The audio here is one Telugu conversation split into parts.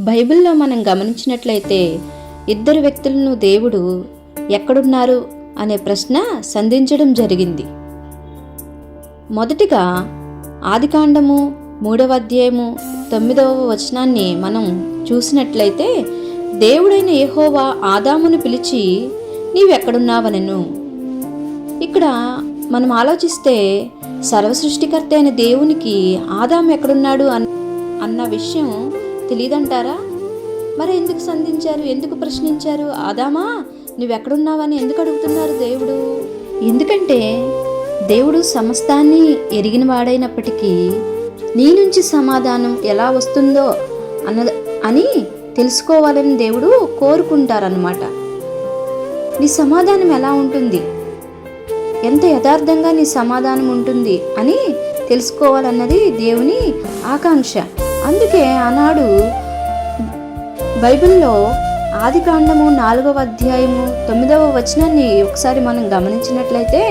బైబిల్లో మనం గమనించినట్లయితే ఇద్దరు వ్యక్తులను దేవుడు ఎక్కడున్నారు అనే ప్రశ్న సంధించడం జరిగింది. మొదటిగా ఆదికాండము మూడవ అధ్యాయము తొమ్మిదవ వచనాన్ని మనం చూసినట్లయితే దేవుడైన ఏహోవా ఆదామును పిలిచి నీవెక్కడున్నావనను. ఇక్కడ మనం ఆలోచిస్తే సర్వసృష్టికర్త అయిన దేవునికి ఆదాము ఎక్కడున్నాడు అన్ అన్న విషయం తెలియదంటారా మరి ఎందుకు సంధించారు? ఎందుకు ప్రశ్నించారు? ఆదామా నువ్వెక్కడున్నావని ఎందుకు అడుగుతున్నారు దేవుడు? ఎందుకంటే దేవుడు సమస్తాన్ని ఎరిగిన వాడైనప్పటికీ నీ నుంచి సమాధానం ఎలా వస్తుందో అన్న అని తెలుసుకోవాలని దేవుడు కోరుకుంటారన్నమాట. నీ సమాధానం ఎలా ఉంటుంది? ఎంత యథార్థంగా నీ సమాధానం ఉంటుంది అని తెలుసుకోవాలన్నది దేవుని ఆకాంక్ష. అందుకే ఆనాడు బైబిల్లో ఆది కాండము నాలుగవ అధ్యాయము తొమ్మిదవ వచనాన్ని ఒకసారి మనం గమనించినట్లయితే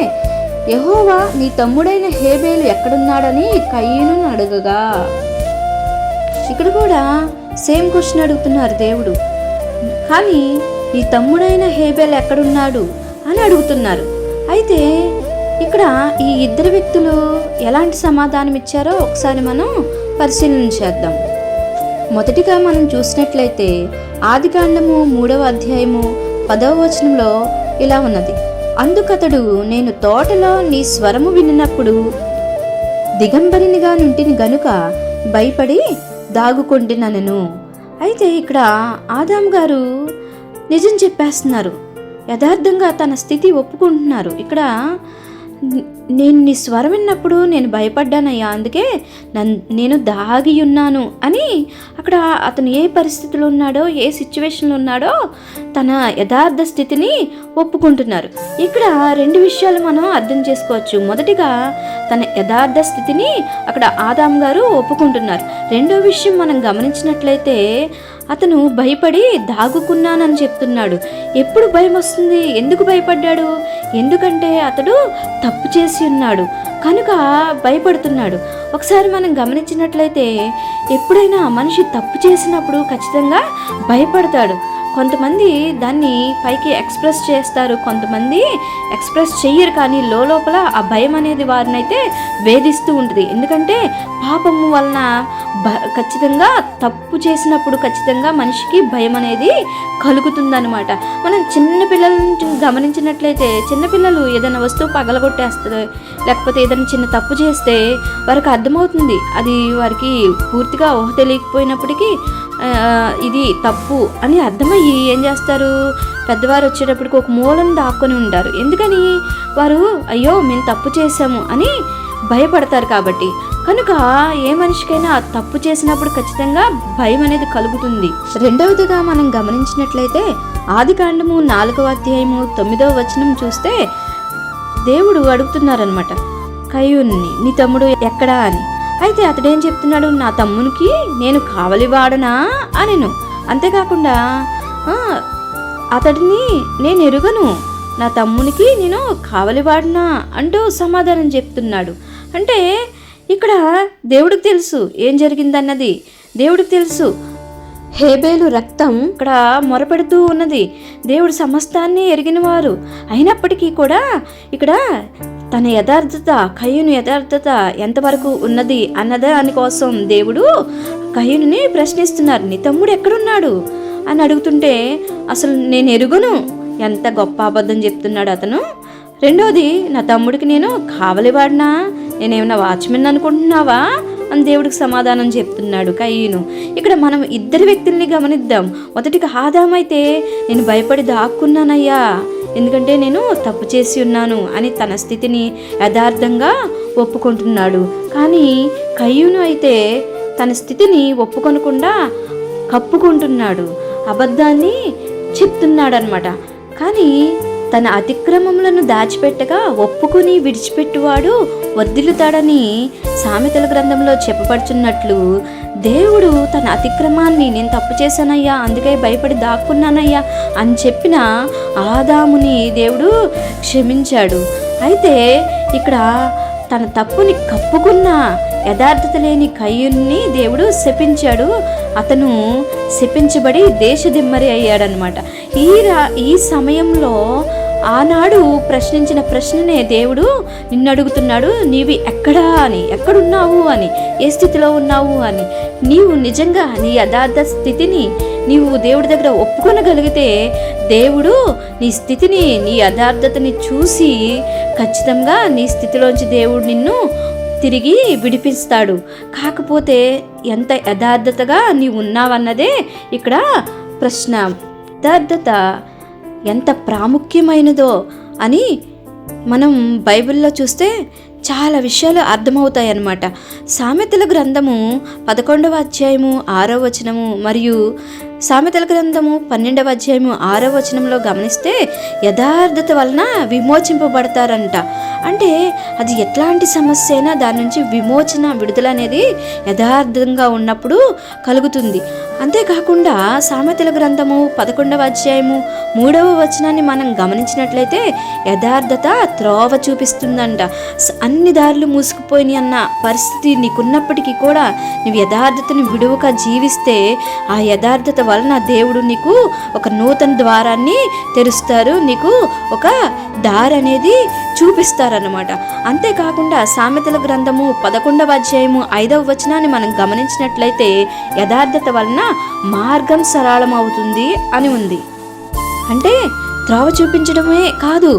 యహోవా నీ తమ్ముడైన హేబేలు ఎక్కడున్నాడని కయ్యను అడగగా. ఇక్కడ కూడా సేమ్ క్వశ్చన్ అడుగుతున్నారు దేవుడు. కానీ నీ తమ్ముడైన హేబేల్ ఎక్కడున్నాడు అని అడుగుతున్నారు. అయితే ఇక్కడ ఈ ఇద్దరు వ్యక్తులు ఎలాంటి సమాధానం ఇచ్చారో ఒకసారి మనం పరిశీలన చేద్దాం. మొదటిగా మనం చూసినట్లయితే ఆదికాండము మూడవ అధ్యాయము పదవ వచనంలో ఇలా ఉన్నది. అందుకతడు నేను తోటలో నీ స్వరము వినినప్పుడు దిగంబరినిగా నుంటిని గనుక భయపడి దాగుకొండినను అయితే ఇక్కడ ఆదాం గారు నిజం చెప్పేస్తున్నారు. యథార్థంగా తన స్థితి ఒప్పుకుంటున్నారు. ఇక్కడ నేను నీ స్వరం విన్నప్పుడు నేను భయపడ్డానయ్యా. అందుకే నన్ నేను దాగి ఉన్నాను అని అక్కడ అతను ఏ పరిస్థితిలో ఉన్నాడో ఏ సిచ్యువేషన్లో ఉన్నాడో తన యథార్థ స్థితిని ఒప్పుకుంటున్నారు. ఇక్కడ రెండు విషయాలు మనం అర్థం చేసుకోవచ్చు. మొదటిగా తన యథార్థ స్థితిని అక్కడ ఆదాం గారు ఒప్పుకుంటున్నారు. రెండో విషయం మనం గమనించినట్లయితే అతను భయపడి దాగుకున్నానని చెప్తున్నాడు. ఎప్పుడు భయం వస్తుంది ఎందుకు భయపడ్డాడు? ఎందుకంటే అతడు తప్పు చేసి ఉన్నాడు. కనుక భయపడుతున్నాడు. ఒకసారి మనం గమనించినట్లయితే ఎప్పుడైనా మనిషి తప్పు చేసినప్పుడు ఖచ్చితంగా భయపడతాడు. కొంతమంది దాన్ని పైకి ఎక్స్ప్రెస్ చేస్తారు కొంతమంది ఎక్స్ప్రెస్ చెయ్యరు కానీ లోపల ఆ భయం అనేది వారినైతే వేధిస్తూ ఉంటుంది. ఎందుకంటే పాపము వలన భ ఖచ్చితంగా తప్పు చేసినప్పుడు ఖచ్చితంగా మనిషికి భయం అనేది కలుగుతుందనమాట మనం చిన్న నుంచి గమనించినట్లయితే చిన్నపిల్లలు ఏదైనా వస్తువు పగలగొట్టేస్తారు లేకపోతే ఏదైనా చిన్న తప్పు చేస్తే వారికి అర్థమవుతుంది. అది వారికి పూర్తిగా ఊహ తెలియకపోయినప్పటికీ ఇది తప్పు అని అర్థమయ్యి ఏం చేస్తారు? పెద్దవారు వచ్చేటప్పటికి ఒక మూలను దాక్కొని ఉంటారు. ఎందుకని? వారు అయ్యో మేము తప్పు చేసాము అని భయపడతారు కాబట్టి. కనుక ఏ మనిషికైనా తప్పు చేసినప్పుడు ఖచ్చితంగా భయం అనేది కలుగుతుంది. రెండవదిగా మనం గమనించినట్లయితే ఆది కాండము నాలుగవ అధ్యాయము తొమ్మిదవ వచనం చూస్తే దేవుడు అడుగుతున్నారనమాట కయ్యూన్ని నీ తమ్ముడు ఎక్కడా? అని. అయితే అతడేం చెప్తున్నాడు? నా తమ్మునికి నేను కావలివాడనా అనెను. అంతేకాకుండా అతడిని నేను ఎరుగను. నా తమ్మునికి నేను కావలివాడనా అంటూ సమాధానం చెప్తున్నాడు. అంటే ఇక్కడ దేవుడికి తెలుసు ఏం జరిగిందన్నది. దేవుడికి తెలుసు. హేబేలు రక్తం ఇక్కడ మొరపెడుతూ ఉన్నది. దేవుడు సమస్తాన్ని ఎరిగినవారు. అయినప్పటికీ కూడా ఇక్కడ తన యథార్థత కయ్యూని యథార్థత ఎంతవరకు ఉన్నది అన్నదాని కోసం దేవుడు కయ్యుని ప్రశ్నిస్తున్నారు. నీ తమ్ముడు ఎక్కడున్నాడు? అని అడుగుతుంటే అసలు నేను ఎరుగును. ఎంత గొప్ప అబద్ధం చెప్తున్నాడు అతను. రెండోది నా తమ్ముడికి నేను కావలివాడినా? నేనేమన్నా వాచ్మెన్ అనుకుంటున్నావా? అని దేవుడికి సమాధానం చెప్తున్నాడు కయ్యను. ఇక్కడ మనం ఇద్దరు వ్యక్తుల్ని గమనిద్దాం. మొదటికి ఆదామైతే నేను భయపడి దాక్కున్నానయ్యా. ఎందుకంటే నేను తప్పు చేసి ఉన్నాను అని తన స్థితిని యథార్థంగా ఒప్పుకుంటున్నాడు. కానీ కయ్యూను అయితే తన స్థితిని ఒప్పుకొనకుండా కప్పుకుంటున్నాడు. అబద్ధాన్ని చెప్తున్నాడనమాట కానీ తన అతిక్రమములను దాచిపెట్టగా ఒప్పుకొని విడిచిపెట్టువాడు వర్ధిల్లుతాడని సామెతల గ్రంథంలో చెప్పబడుచున్నట్లు దేవుడు తన అతిక్రమాన్ని నేను తప్పు చేశానయ్యా అందుకే భయపడి దాక్కున్నానయ్యా అని చెప్పిన ఆదాముని దేవుడు క్షమించాడు. అయితే ఇక్కడ తన తప్పుని కప్పుకున్న యథార్థత లేని కయ్యుని దేవుడు శపించాడు. అతను శపించబడి దేశదిమ్మరి అయ్యాడనమాట ఈ రా ఈ సమయంలో ఆనాడు ప్రశ్నించిన ప్రశ్ననే దేవుడు నిన్ను అడుగుతున్నాడు నీవి ఎక్కడా అని ఎక్కడున్నావు అని ఏ స్థితిలో ఉన్నావు అని. నీవు నిజంగా నీ యథార్థ స్థితిని నీవు దేవుడి దగ్గర ఒప్పుకొనగలిగితే దేవుడు నీ స్థితిని నీ యథార్థతని చూసి ఖచ్చితంగా నీ స్థితిలోంచి దేవుడు నిన్ను తిరిగి విడిపిస్తాడు. కాకపోతే ఎంత యథార్థతగా నీవు ఉన్నావన్నదే ఇక్కడ ప్రశ్న. యథార్థత ఎంత ప్రాముఖ్యమైనదో అని మనం బైబిల్లో చూస్తే చాలా విషయాలు అర్థమవుతాయి అన్నమాట సామెతల గ్రంథము పదకొండవ అధ్యాయము ఆరో వచనము మరియు సామెతల గ్రంథము పన్నెండవ అధ్యాయము ఆరో వచనంలో గమనిస్తే యథార్థత వలన విమోచింపబడతారంట. అంటే అది ఎట్లాంటి సమస్య అయినా దాని నుంచి విమోచన విడుదల అనేది యథార్థంగా ఉన్నప్పుడు కలుగుతుంది. అంతేకాకుండా సామెతల గ్రంథము పదకొండవ అధ్యాయము మూడవ వచనాన్ని మనం గమనించినట్లయితే యథార్థత త్రోవ చూపిస్తుందంట. అన్ని దారులు మూసుకుపోయినాయి అన్న పరిస్థితి నీకున్నప్పటికీ కూడా నువ్వు యథార్థతను విడువక జీవిస్తే ఆ యథార్థత వలన దేవుడు నీకు ఒక నూతన ద్వారాన్ని తెరుస్తారు. నీకు ఒక దారి అనేది చూపిస్తారనమాట అంతేకాకుండా సామెతల గ్రంథము పదకొండవ అధ్యాయము ఐదవ వచనాన్ని మనం గమనించినట్లయితే యథార్థత వలన మార్గం సరళమవుతుంది అని ఉంది. అంటే త్రోవ చూపించడమే కాదు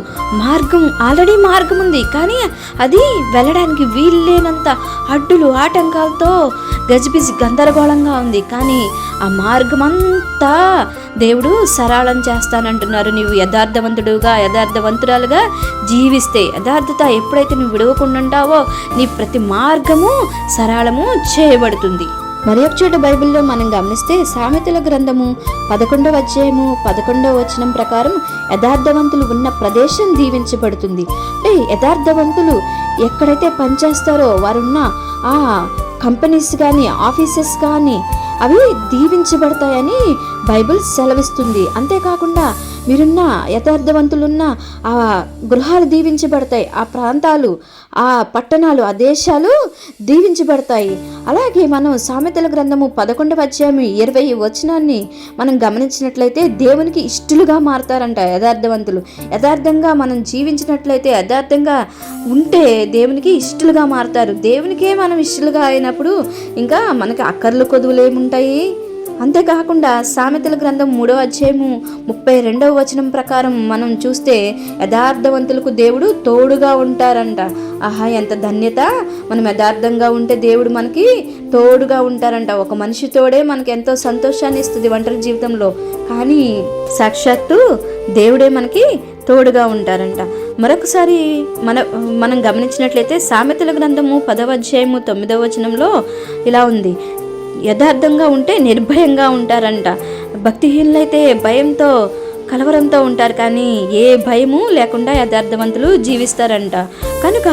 మార్గం ఆల్రెడీ మార్గం ఉంది కానీ అది వెళ్ళడానికి వీల్లేనంత అడ్డులు ఆటంకాలతో గజిబిజి గందరగోళంగా ఉంది. కానీ ఆ మార్గం అంతా దేవుడు సరళం చేస్తానంటున్నారు. నీవు యథార్థవంతుడుగా యథార్థవంతురాలుగా జీవిస్తే యథార్థత ఎప్పుడైతే నువ్వు విడవకుండా ఉంటావో నీ ప్రతి మార్గము సరళము చేయబడుతుంది. మరి ఒక చోట బైబిల్లో మనం గమనిస్తే సామెతల గ్రంథము పదకొండవ అధ్యాయము పదకొండవ వచనం ప్రకారం యథార్థవంతులు ఉన్న ప్రదేశం దీవించబడుతుంది. అంటే యథార్థవంతులు ఎక్కడైతే పనిచేస్తారో వారున్న ఆ కంపెనీస్ కానీ ఆఫీసెస్ కానీ అవి దీవించబడతాయని బైబిల్ సెలవిస్తుంది. అంతేకాకుండా మీరున్న యథార్థవంతులున్న ఆ గృహాలు దీవించబడతాయి. ఆ ప్రాంతాలు ఆ పట్టణాలు ఆ దేశాలు దీవించబడతాయి. అలాగే మనం సామెతల గ్రంథము పదకొండవ అధ్యాయం ఇరవై వచనాన్ని మనం గమనించినట్లయితే దేవునికి ఇష్టలుగా మారతారంట యథార్థవంతులు. యథార్థంగా మనం జీవించినట్లయితే యథార్థంగా ఉంటే దేవునికి ఇష్టలుగా మారతారు. దేవునికే మనం ఇష్టలుగా అయినప్పుడు ఇంకా మనకి అక్కర్లు కొదువులు ఏముంటాయి అంతేకాకుండా సామెతల గ్రంథం మూడవ అధ్యాయము ముప్పై రెండవ వచనం ప్రకారం మనం చూస్తే యథార్థవంతులకు దేవుడు తోడుగా ఉంటారంట. ఆహా ఎంత ధన్యత! మనం యథార్థంగా ఉంటే దేవుడు మనకి తోడుగా ఉంటారంట. ఒక మనిషి తోడే మనకి ఎంతో సంతోషాన్ని ఇస్తుంది ఒంటరి జీవితంలో. కానీ సాక్షాత్తు దేవుడే మనకి తోడుగా ఉంటారంట. మరొకసారి మన మనం గమనించినట్లయితే సామెతల గ్రంథము పదవ అధ్యాయము తొమ్మిదవ వచనంలో ఇలా ఉంది. యథార్థంగా ఉంటే నిర్భయంగా ఉంటారంట. భక్తిహీనులైతే భయంతో కలవరంతో ఉంటారు కానీ ఏ భయము లేకుండా యథార్థవంతులు జీవిస్తారంట. కనుక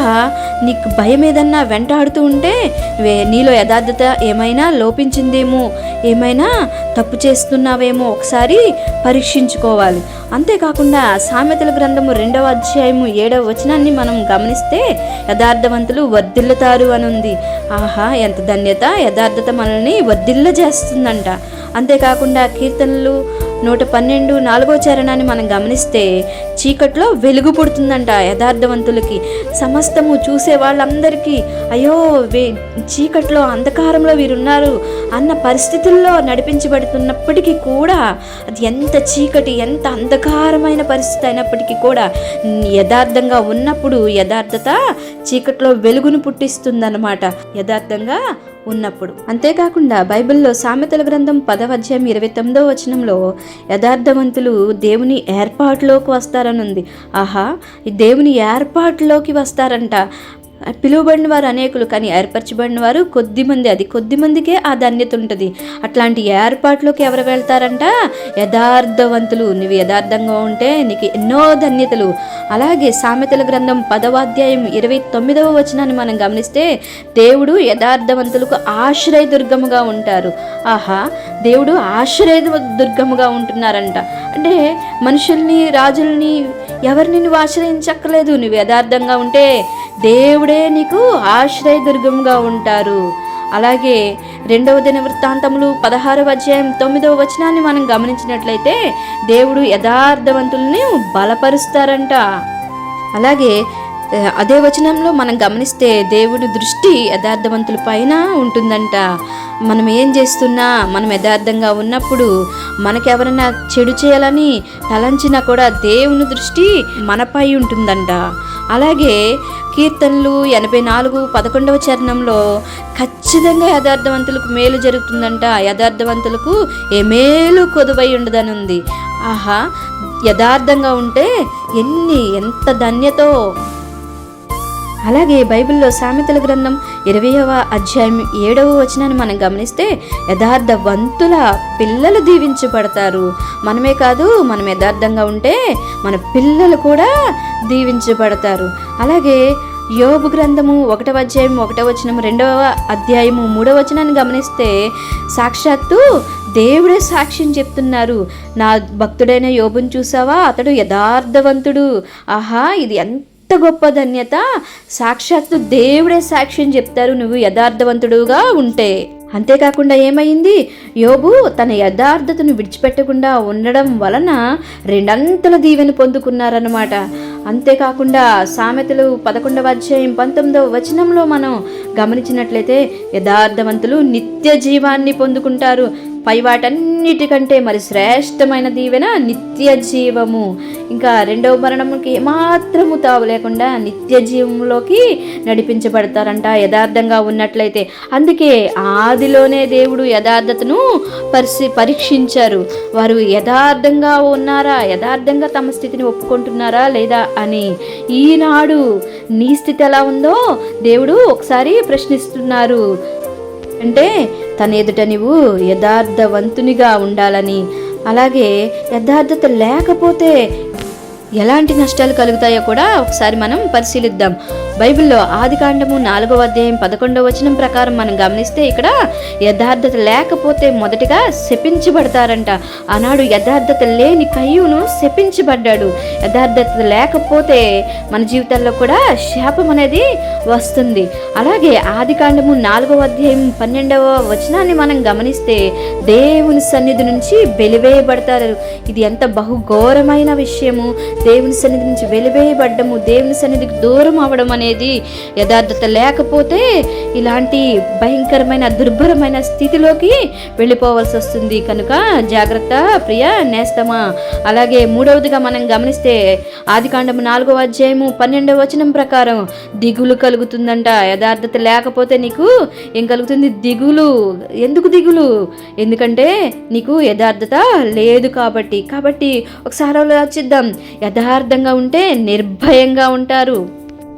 నీకు భయం ఏదన్నా వెంటాడుతూ ఉంటే వే- నీలో యథార్థత ఏమైనా లోపించిందేమో ఏమైనా తప్పు చేస్తున్నావేమో ఒకసారి పరీక్షించుకోవాలి. అంతేకాకుండా సామెతల గ్రంథము రెండవ అధ్యాయము ఏడవ వచనాన్ని మనం గమనిస్తే యథార్థవంతులు వర్ధిల్లుతారు అని ఉంది ఆహా ఎంత ధన్యత! యథార్థత మనల్ని వర్ధిల్ల చేస్తుందంట అంతేకాకుండా కీర్తనలు నూట పన్నెండు నాలుగో చరణాన్ని మనం గమనిస్తే చీకట్లో వెలుగు పుడుతుందంట యథార్థవంతులకి. సమస్తము చూసే వాళ్ళందరికీ అయ్యో వే చీకట్లో అంధకారంలో వీరున్నారు అన్న పరిస్థితుల్లో నడిపించబడుతున్నప్పటికీ కూడా అది ఎంత చీకటి ఎంత అంధకారమైన పరిస్థితి అయినప్పటికీ కూడా యథార్థంగా ఉన్నప్పుడు యథార్థత చీకట్లో వెలుగును పుట్టిస్తుందన్నమాట. యథార్థంగా ఉన్నప్పుడు. అంతేకాకుండా బైబిల్లో సామెతల గ్రంథం పదవ ఇరవై తొమ్మిదో వచనంలో యథార్థవంతులు దేవుని ఏర్పాటులోకి వస్తారని ఉంది ఆహా ఈ దేవుని ఏర్పాటులోకి వస్తారంట. పిలువబడిన వారు అనేకులు కానీ ఏర్పరచబడిన వారు కొద్దిమంది. అది కొద్ది మందికే ఆ ధన్యత ఉంటుంది. అట్లాంటి ఏర్పాట్లోకి ఎవరు వెళ్తారంట? యథార్థవంతులు. నువ్వు యథార్థంగా ఉంటే నీకు ఎన్నో ధన్యతలు. అలాగే సామెతల గ్రంథం పదవాధ్యాయం ఇరవై తొమ్మిదవ వచనాన్ని మనం గమనిస్తే దేవుడు యథార్థవంతులకు ఆశ్రయ దుర్గముగా ఉంటారు. ఆహా దేవుడు ఆశ్రయ దుర్గముగా ఉంటున్నారంట. అంటే మనుషుల్ని రాజుల్ని ఎవరిని నువ్వు ఆశ్రయించక్కలేదు నువ్వు యథార్థంగా ఉంటే దేవుడు నీకు ఆశ్రయదుర్గంగా ఉంటారు. అలాగే రెండవ దిన వృత్తాంతములు పదహారవ అధ్యాయం తొమ్మిదవ వచనాన్ని మనం గమనించినట్లయితే దేవుడు యథార్థవంతుల్ని బలపరుస్తారంట. అలాగే అదే వచనంలో మనం గమనిస్తే దేవుడి దృష్టి యథార్థవంతుల పైన ఉంటుందంట. మనం ఏం చేస్తున్నా మనం యథార్థంగా ఉన్నప్పుడు మనకెవరైనా చెడు చేయాలని తలంచినా కూడా దేవుని దృష్టి మనపై ఉంటుందంట. అలాగే కీర్తనలు ఎనభై నాలుగు పదకొండవ చరణంలో ఖచ్చితంగా యథార్థవంతులకు మేలు జరుగుతుందంట. యథార్థవంతులకు ఏ మేలు కొదువై ఉండదని ఉంది ఆహా యథార్థంగా ఉంటే ఎన్ని ఎంత ధన్యతో అలాగే బైబిల్లో సామెతల గ్రంథం ఇరవయవ అధ్యాయం ఏడవ వచనాన్ని మనం గమనిస్తే యథార్థవంతుల పిల్లలు దీవించబడతారు. మనమే కాదు మనం యథార్థంగా ఉంటే మన పిల్లలు కూడా దీవించబడతారు. అలాగే యోబు గ్రంథము ఒకటవ అధ్యాయం ఒకటవ వచనం రెండవ అధ్యాయము మూడవ వచనాన్ని గమనిస్తే సాక్షాత్తు దేవుడే సాక్ష్యం చెప్తున్నారు. నా భక్తుడైన యోబుని చూసావా? అతడు యథార్థవంతుడు. ఆహా ఇది ఎంత ఎంత గొప్ప ధన్యత? సాక్షాత్తు దేవుడే సాక్ష్యం చెప్తారు నువ్వు యథార్థవంతుడుగా ఉంటే. అంతేకాకుండా ఏమైంది? యోబు తన యథార్థతను విడిచిపెట్టకుండా ఉండడం వలన రెండంతల దీవెన పొందుకున్నారన్నమాట. అంతేకాకుండా సామెతలు పదకొండవ అధ్యాయం పంతొమ్మిదవ వచనంలో మనం గమనించినట్లయితే యథార్థవంతులు నిత్య జీవాన్ని పొందుకుంటారు. పై వాటన్నిటికంటే మరి శ్రేష్టమైన దీవెన నిత్య జీవము ఇంకా రెండవ మరణముకి ఏమాత్రము తావు లేకుండా నిత్య జీవంలోకి నడిపించబడతారంట యథార్థంగా ఉన్నట్లయితే. అందుకే ఆదిలోనే దేవుడు యథార్థతను పరిశీ పరీక్షించారు. వారు యథార్థంగా ఉన్నారా? యథార్థంగా తమ స్థితిని ఒప్పుకుంటున్నారా లేదా అని. ఈనాడు నీ స్థితి ఎలా ఉందో దేవుడు ఒకసారి ప్రశ్నిస్తున్నారు. అంటే తన ఎదుట నీవు యథార్థవంతునిగా ఉండాలని. అలాగే యథార్థత లేకపోతే ఎలాంటి నష్టాలు కలుగుతాయో కూడా ఒకసారి మనం పరిశీలిద్దాం. బైబిల్లో ఆదికాండము నాలుగవ అధ్యాయం పదకొండవ వచనం ప్రకారం మనం గమనిస్తే ఇక్కడ యథార్థత లేకపోతే మొదటిగా శపించబడతారంట. ఆనాడు యథార్థత లేని కయ్యూను శపించబడ్డాడు. యథార్థత లేకపోతే మన జీవితాల్లో కూడా శాపం అనేది వస్తుంది. అలాగే ఆదికాండము నాలుగవ అధ్యాయం పన్నెండవ వచనాన్ని మనం గమనిస్తే దేవుని సన్నిధి నుంచి వెలివేయబడతారు ఇది ఎంత బహుఘోరమైన విషయము. దేవుని సన్నిధి నుంచి వెలివేయబడ్డము. దేవుని సన్నిధికి దూరం అవడం అనేది యథార్థత లేకపోతే ఇలాంటి భయంకరమైన దుర్భరమైన స్థితిలోకి వెళ్ళిపోవాల్సి వస్తుంది. కనుక జాగ్రత్త ప్రియ నేస్తమా. అలాగే మూడవదిగా మనం గమనిస్తే ఆదికాండము నాలుగవ అధ్యాయము పన్నెండవ వచనం ప్రకారం దిగులు కలుగుతుందంట. యథార్థత లేకపోతే నీకు ఏం కలుగుతుంది? దిగులు. ఎందుకు దిగులు? ఎందుకంటే నీకు యథార్థత లేదు కాబట్టి. కాబట్టి ఒకసారి ఆలోచిద్దాం. యథార్థంగా ఉంటే నిర్భయంగా ఉంటారు.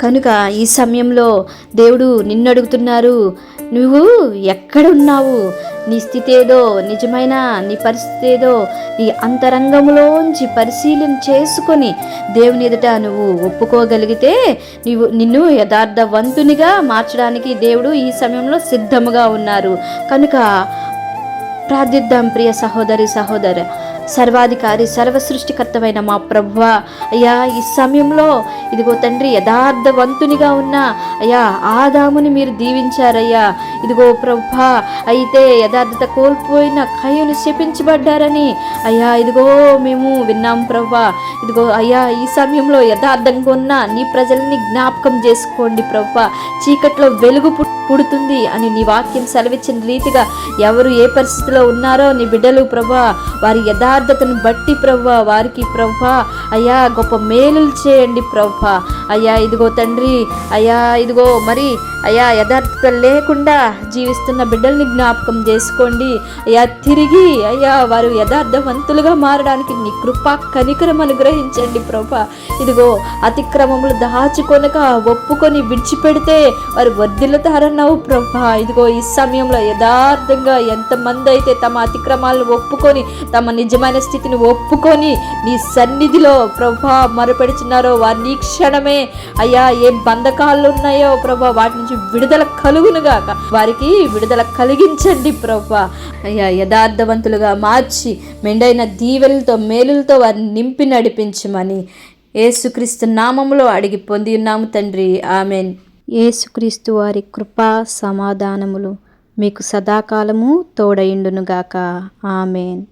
కనుక ఈ సమయంలో దేవుడు నిన్నడుగుతున్నారు నువ్వు నువ్వు ఎక్కడున్నావు? నీ స్థితి ఏదో నిజమైన నీ పరిస్థితి ఏదో నీ అంతరంగంలోంచి పరిశీలన చేసుకొని దేవుని ఎదుట నువ్వు ఒప్పుకోగలిగితే నువ్వు నిన్ను యథార్థవంతునిగా మార్చడానికి దేవుడు ఈ సమయంలో సిద్ధముగా ఉన్నారు. కనుక ప్రార్థిద్దాం ప్రియ సహోదరి సహోదరు సర్వాధికారి సర్వసృష్టికర్తమైన మా ప్రభువ అయ్యా ఈ సమయంలో ఇదిగో తండ్రి యథార్థవంతునిగా ఉన్న అయ్యా ఆదాముని మీరు దీవించారయ్యా. ఇదిగో ప్రభా అయితే యథార్థత కోల్పోయిన కయ్యను శపించబడ్డారని. అయ్యా ఇదిగో మేము విన్నాం ప్రభా. ఇదిగో అయ్యా ఈ సమయంలో యథార్థంగా ఉన్న నీ ప్రజల్ని జ్ఞాపకం చేసుకోండి ప్రభా. చీకట్లో వెలుగు పుట్టి కూడుతుంది అని నీ వాక్యం సెలవిచ్చిన రీతిగా ఎవరు ఏ పరిస్థితిలో ఉన్నారో నీ బిడ్డలు ప్రభా వారి యథార్థతను బట్టి ప్రభా వారికి ప్రభా అయ్యా గొప్ప మేలులు చేయండి ప్రభా. అయ్యా ఇదిగో తండ్రి అయ్యా ఇదిగో మరి అయ్యా యథార్థత లేకుండా జీవిస్తున్న బిడ్డల్ని జ్ఞాపకం చేసుకోండి. అయ్యా తిరిగి అయ్యా వారు యథార్థవంతులుగా మారడానికి నీ కృప కనికరం అనుగ్రహించండి ప్రభా. ఇదిగో అతిక్రమములు దాచుకొనక ఒప్పుకొని విడిచిపెడితే వారు వర్ధిల్లుతారన్నావు ప్రభా. ఇదిగో ఈ సమయంలో యథార్థంగా ఎంతమంది అయితే తమ అతిక్రమాలను ఒప్పుకొని తమ నిజమైన స్థితిని ఒప్పుకొని నీ సన్నిధిలో ప్రభా మరపెడుచున్నారో వారి క్షణమే అయ్యా ఏ బంధకాలు ఉన్నాయో ప్రభా వాటిని నుంచి విడుదల కలుగునుగాక. వారికి విడుదల కలిగించండి ప్రభా. అయ్యా యథార్థవంతులుగా మార్చి మెండైన దీవెలతో మేలులతో వారిని నింపి నడిపించమని ఏసుక్రీస్తు నామములో అడిగి పొంది ఉన్నాము తండ్రి. ఆమెన్. ఏసుక్రీస్తు వారి కృపా సమాధానములు మీకు సదాకాలము తోడయిండునుగాక. ఆమెన్.